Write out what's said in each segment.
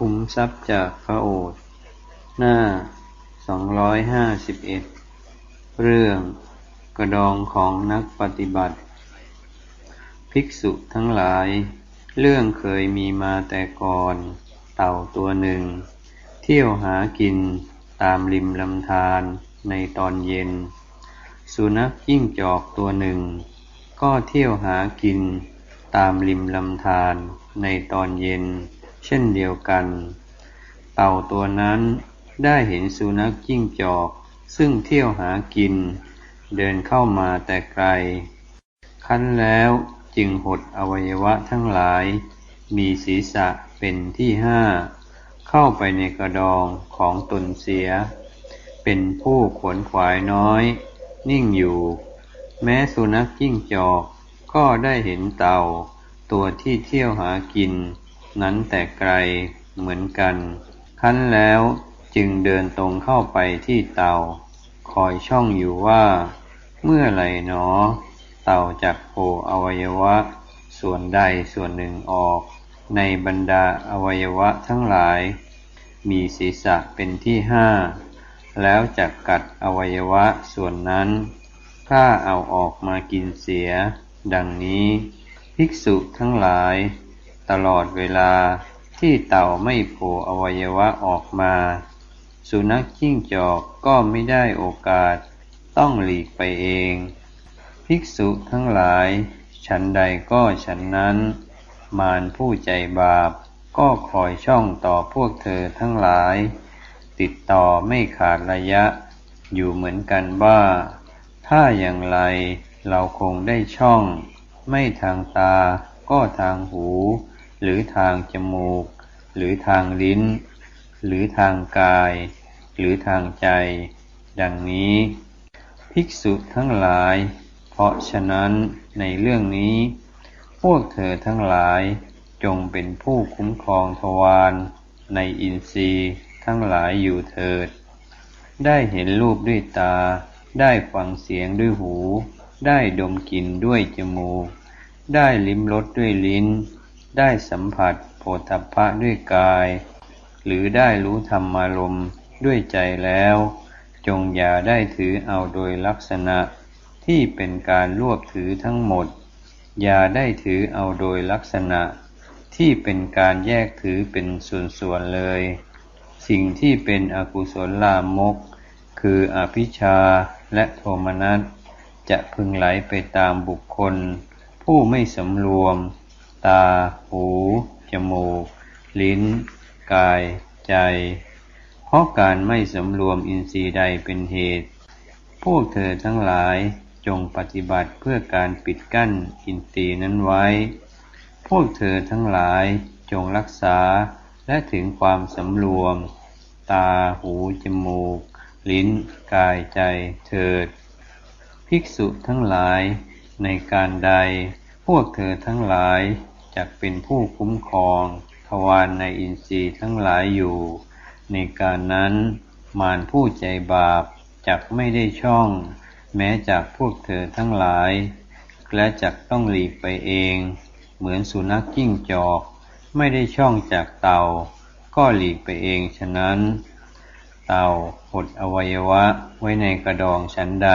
คุ้มทรัพย์จากพระโอษฐ์หน้า 251 เรื่องกระดองของนักปฏิบัติ ภิกษุทั้งหลาย เรื่องเคยมีมาแต่ก่อน เต่าตัวหนึ่ง เที่ยวหากินตามริมลำธารในตอนเย็น สุนัขยิ่งจอกตัวหนึ่ง ก็เที่ยวหากินตามริมลำธารในตอนเย็น เช่นเดียวกัน เต่าตัวนั้นได้เห็นสุนัขจิ้งจอก ซึ่งเที่ยวหากิน เดินเข้ามาแต่ไกล คั้นแล้วจึงหดอวัยวะทั้งหลาย มีศีรษะเป็นที่ห้า เข้าไปในกระดองของตนเสีย เป็นผู้ขวนขวายน้อย นิ่งอยู่ แม้สุนัขจิ้งจอกก็ได้เห็นเต่า ตัวที่เที่ยวหากิน นั้นแต่ไกลเหมือนกันคั้นแล้วจึงเดินตรงเข้าไปที่เตา คอยช่องอยู่ว่า เมื่อไหร่หนอ เตาจักโผอวัยวะ ส่วนใดส่วนหนึ่งออก ในบรรดาอวัยวะทั้งหลาย มีศีรษะเป็นที่ห้า แล้วจักกัดอวัยวะส่วนนั้นถ้าเอาออกมากินเสีย ดังนี้ ภิกษุทั้งหลาย ตลอดเวลาที่เต่าไม่โผล่อวัยวะออกมา สุนัขจิ้งจอกก็ไม่ได้โอกาสต้องหลีกไปเอง ภิกษุทั้งหลาย ฉันใดก็ฉันนั้น มารผู้ใจบาปก็คอยช่องต่อพวกเธอทั้งหลาย ติดต่อไม่ขาดระยะ อยู่เหมือนกันว่า ถ้าอย่างไรเราคงได้ช่อง ไม่ทางตาก็ทางหู หรือทางจมูก หรือทางลิ้น หรือทางกาย หรือทางใจ ดังนี้ ภิกษุทั้งหลาย เพราะฉะนั้นในเรื่องนี้ พวกเธอทั้งหลายจงเป็นผู้คุ้มครองทวารในอินทรีย์ทั้งหลายอยู่เถิด ได้เห็นรูปด้วยตา ได้ฟังเสียงด้วยหู ได้ดมกลิ่นด้วยจมูก ได้ลิ้มรสด้วยลิ้น ได้สัมผัสโผฏฐพะด้วยกาย หรือได้รู้ธรรมารมด้วยใจแล้ว จงอย่าได้ถือเอาโดยลักษณะที่เป็นการรวบถือทั้งหมด อย่าได้ถือเอาโดยลักษณะ ที่เป็นการแยกถือเป็นส่วนๆเลย สิ่งที่เป็นอกุศลลามก คืออภิชาและโทมนัสจะพึงไหลไปตามบุคคล ผู้ไม่สำรวม ตา หู จมูก ลิ้น กาย ใจ เพราะการไม่สำรวมอินทรีย์ใดเป็นเหตุ พวกเธอทั้งหลายจงปฏิบัติเพื่อการปิดกั้นอินทรีย์นั้นไว้ พวกเธอทั้งหลายจงรักษาและถึงความสำรวม ตา หู จมูก ลิ้น กาย ใจ เถิด ภิกษุทั้งหลายในการใด พวกเธอทั้งหลาย จักเป็นผู้คุ้มครองทวารในอินทรีย์ทั้งหลายอยู่ ในการนั้นมารผู้ใจบาปจักไม่ได้ช่อง แม้จากพวกเธอทั้งหลาย และจักต้องหลีกไปเอง เหมือนสุนัขจิ้งจอก ไม่ได้ช่องจากเต่า ก็หลีกไปเองฉะนั้น เต่าหดอวัยวะไว้ในกระดองชั้นใด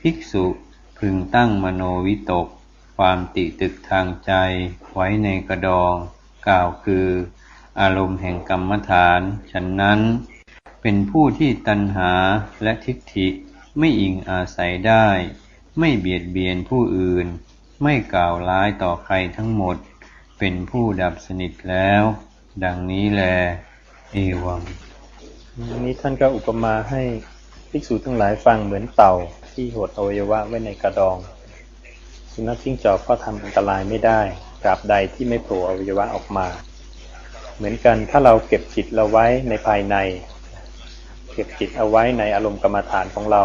ภิกษุพึงตั้งมโนวิตก ความติตึกทางใจไว้ในกระดอง กล่าวคือ อารมณ์แห่งกรรมฐาน ฉันนั้น เป็นผู้ที่ตัณหาและทิฏฐิไม่อิงอาศัยได้ ไม่เบียดเบียนผู้อื่น ไม่กล่าวร้ายต่อใครทั้งหมด เป็นผู้ดับสนิทแล้ว ดังนี้แล เอวังนี้ท่านก็อุปมาให้ภิกษุทั้งหลายฟังเหมือนเต่าที่หดอวัยวะไว้ในกระดอง สุนัขจิ้งจอกก็ทำอันตรายไม่ได้ตราบใดที่ไม่โผล่อวัยวะออกมา เหมือนกันถ้าเราเก็บจิตเราไว้ในภายใน เก็บจิตเอาไว้ในอารมณ์กรรมฐานของเรา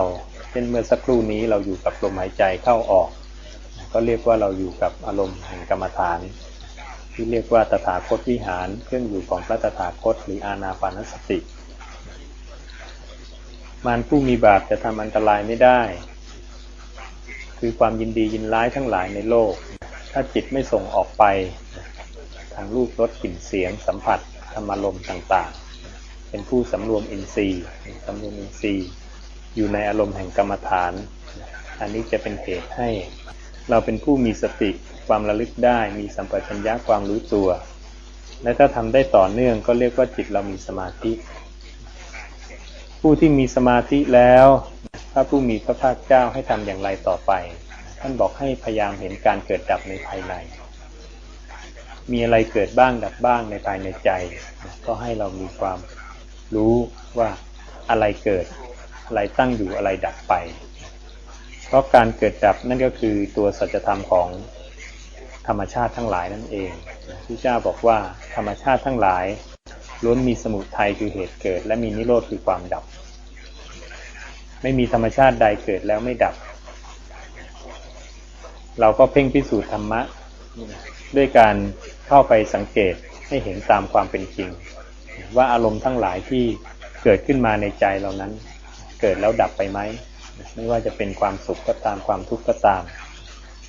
เช่นเมื่อสักครู่นี้เราอยู่กับลมหายใจเข้าออก ก็เรียกว่าเราอยู่กับอารมณ์แห่งกรรมฐาน ที่เรียกว่าตถาคตวิหารเครื่องอยู่ของพระตถาคตหรืออาณาปานสติ มารผู้มีบาปจะทำอันตรายไม่ได้ คือความยินดียินร้ายทั้งหลายในโลก ถ้าจิตไม่ส่งออกไปทางรูปรสกลิ่นเสียง สัมผัสธรรมารมณ์ต่างๆ เป็นผู้สำรวมอินทรีย์สำรวมอินทรีย์ อยู่ในอารมณ์แห่งกรรมฐาน อันนี้จะเป็นเหตุให้ เราเป็นผู้มีสติความระลึกได้มีสัมปชัญญะความรู้ตัว และถ้าทำได้ต่อเนื่องก็เรียกว่าจิตเรามีสมาธิ ผู้ที่มีสมาธิแล้ว พระผู้มีพระภาคเจ้าให้ทำอย่างไรต่อไป ท่านบอกให้พยายามเห็นการเกิดดับในภายใน มีอะไรเกิดบ้างดับบ้างในภายในใจ ก็ให้เรามีความรู้ว่าอะไรเกิดอะไรตั้งอยู่อะไรดับไป เพราะการเกิดดับนั่นก็คือตัวสัจธรรมของธรรมชาติทั้งหลายนั่นเองที่เจ้าบอกว่าธรรมชาติทั้งหลาย ล้วนมีสมุทัยคือเหตุเกิด และมีนิโรธคือความดับ ไม่มีธรรมชาติใดเกิดแล้วไม่ดับ เราก็เพ่งพิสูจน์ธรรมะ ด้วยการเข้าไปสังเกตให้เห็นตามความเป็นจริง ว่าอารมณ์ทั้งหลายที่เกิดขึ้นมาในใจเรานั้น เกิดแล้วดับไปไหมไม่ว่าจะเป็นความสุขก็ตามความทุกข์ก็ตาม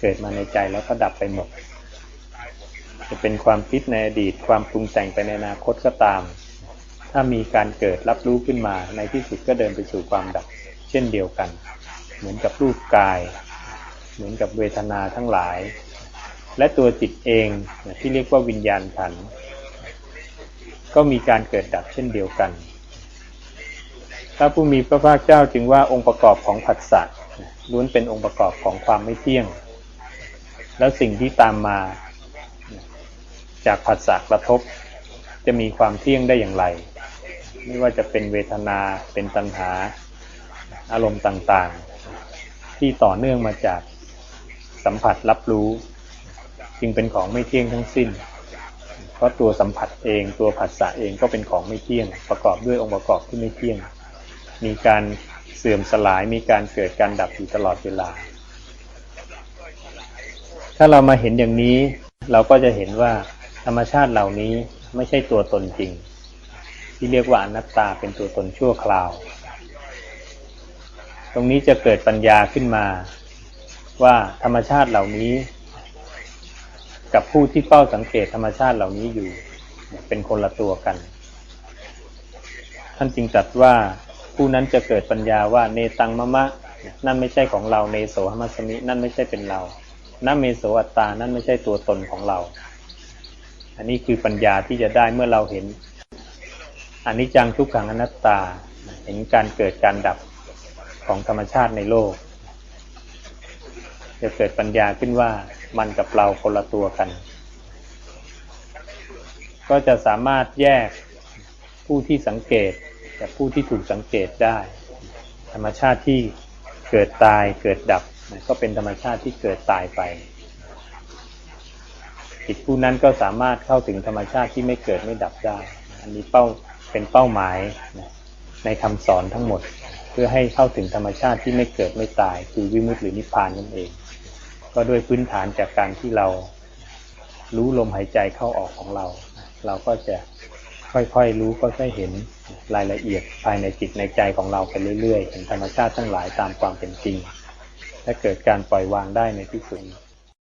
เกิดมาในใจแล้วก็ดับไปหมด จะเป็นความคิดในอดีตความปรุงแต่งไปในอนาคตก็ตาม ถ้ามีการเกิดรับรู้ขึ้นมาในที่สุดก็เดินไปสู่ความดับ เช่นเดียวกัน เหมือนกับรูปกาย เหมือนกับเวทนาทั้งหลาย และตัวจิตเองที่เรียกว่าวิญญาณขันก็มีการเกิดดับเช่นเดียวกันพระผู้มีพระภาคเจ้าจึงว่าองค์ประกอบของผัสสะล้วนเป็นองค์ประกอบของความไม่เที่ยง แล้วสิ่งที่ตามมา จากผัสสะกระทบ จะมีความเที่ยงได้อย่างไร ไม่ว่าจะเป็นเวทนาเป็นตัณหาอารมณ์ต่างๆ ที่ต่อเนื่องมาจากสัมผัสรับรู้ จึงเป็นของไม่เที่ยงทั้งสิ้น เพราะตัวสัมผัสเองตัวผัสสะเองก็เป็นของไม่เที่ยง ประกอบด้วยองค์ประกอบที่ไม่เที่ยง มีการเสื่อมสลายมีการเกิดการดับอยู่ตลอดเวลา ถ้าเรามาเห็นอย่างนี้เราก็จะเห็นว่า ธรรมชาติเหล่านี้ไม่ใช่ตัวตนจริง ที่เรียกว่าอนัตตาเป็นตัวตนชั่วคราว ตรงนี้จะเกิดปัญญาขึ้นมา ว่าธรรมชาติเหล่านี้ กับผู้ที่เฝ้าสังเกตธรรมชาติเหล่านี้อยู่ เป็นคนละตัวกัน ท่านจึงตรัสว่าผู้นั้นจะเกิดปัญญาว่าเนตังมะมะ นั่นไม่ใช่ของเราเนโสหมัสมิ นั่นไม่ใช่เป็นเรานั่นเมโสอัตตา นั่นไม่ใช่ตัวตนของเรา อันนี้คือปัญญาที่จะได้เมื่อเราเห็นอันนี้จังทุกขังอนัตตา เห็นการเกิดการดับของธรรมชาติในโลก จะเกิดปัญญาขึ้นว่ามันกับเราคนละตัวกัน ก็จะสามารถแยกผู้ที่สังเกตจากผู้ที่ถูกสังเกตได้ ธรรมชาติที่เกิดตายเกิดดับก็เป็นธรรมชาติที่เกิดตายไป จิตผู้นั้นก็สามารถเข้าถึงธรรมชาติที่ไม่เกิดไม่ดับได้ อันนี้เป้าเป็นเป้าหมายในคำสอนทั้งหมด เพื่อให้เข้าถึงธรรมชาติที่ไม่เกิดไม่ตาย คือวิมุตติหรือนิพพานนั่นเอง ก็ด้วยพื้นฐานจากการที่เรารู้ลมหายใจเข้าออกของเรา เราก็จะค่อยๆรู้ก็ค่อยเห็นรายละเอียดภายในจิตในใจของเราไปเรื่อยๆเห็นธรรมชาติทั้งหลายตามความเป็นจริง และเกิดการปล่อยวางได้ในที่สุด